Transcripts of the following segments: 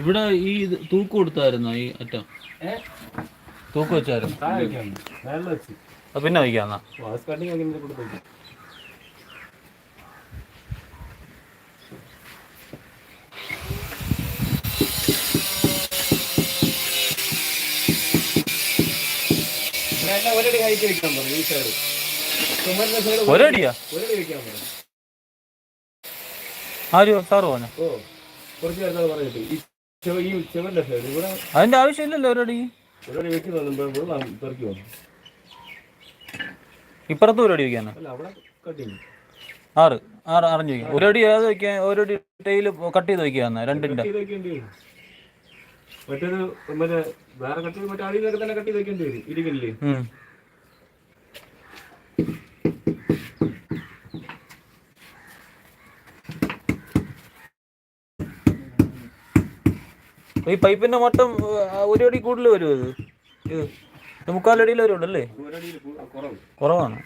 ഇവിടെ ഈ തൂക്ക് കൊടുത്തായിരുന്നോ ഈ അറ്റം? തൂക്ക് വെച്ചായിരുന്നു? അത് പിന്നെ വയ്ക്കാന്നാ. ഒരടി കഴിച്ചു വെക്കാൻ പറഞ്ഞു ഈ സൈഡ് ഒരടിയാ? ഒരടി വെക്കാൻ പറഞ്ഞു ആര് സാറ് പറഞ്ഞു ഓ കുറച്ച് നേരത്തെ പറഞ്ഞിട്ട്. ഈ ചെവ ഈ ചെവന്റെ സൈഡ് ഇവിടെ അതിന്റെ ആവശ്യമില്ലല്ലോ ഒരടി ഒരടി വെക്കുന്ന വെള്ളം പെറുക്കി വന്നു. ഇപ്പുറത്ത് ഒരടി കട്ടിങ് ആറ് ആറ് അറിഞ്ഞു വയ്ക്കാം ഒരടി ഏത് വയ്ക്കാൻ ഒരടി ടൈൽ കട്ട് ചെയ്ത് വയ്ക്കാന്ന് രണ്ടിന്റെ. മറ്റേത് മറ്റേ വേറെ കട്ട് മറ്റേ അടിയിലൊക്കെ തന്നെ കട്ട് ചെയ്ത് വെക്കേണ്ടി വരും. ഇരിക്കില്ലേ ഈ പൈപ്പിന്റെ മൊത്തം ഒരു അടി കൂടുതൽ വരും ഇത്? മുക്കാലടിയിൽ വരും അല്ലേ ഒരടിയിൽ കുറവ് കുറവാണ്.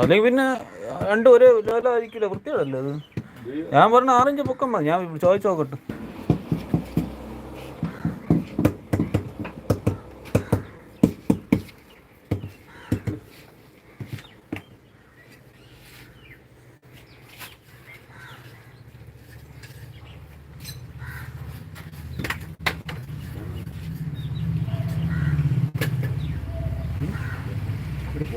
അല്ലെങ്കിൽ പിന്നെ രണ്ടും ഒരേ ലോലായിരിക്കില്ല വൃത്തിയോടല്ലേ അത്? ഞാൻ പറഞ്ഞ ആറിഞ്ച് പൊക്കം മതി. ഞാൻ ചോദിച്ചു നോക്കട്ടെ വേറെ സ്ക്വയർ ഫീറ്റ് എത്ര ചെയ്യണം ഏ സ്ക്വയർ ഫീറ്റ്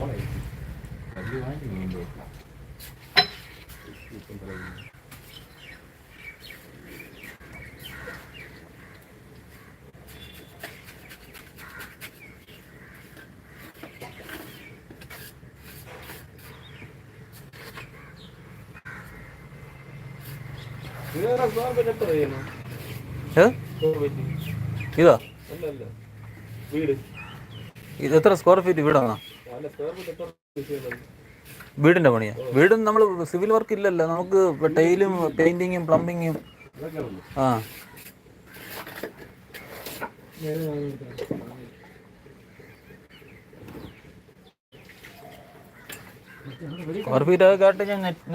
ഇതാ? ഇത് എത്ര സ്ക്വയർ ഫീറ്റ് വീടാണ്? വീടിന്റെ പണിയാ. വീടും നമ്മൾ സിവിൽ വർക്ക് ഇല്ലല്ലോ. നമുക്ക് ടൈലും പെയിന്റിങ്ങും പ്ലംബിങ്ങും ആ. ഫീറ്റ് കാട്ടി ഞാൻ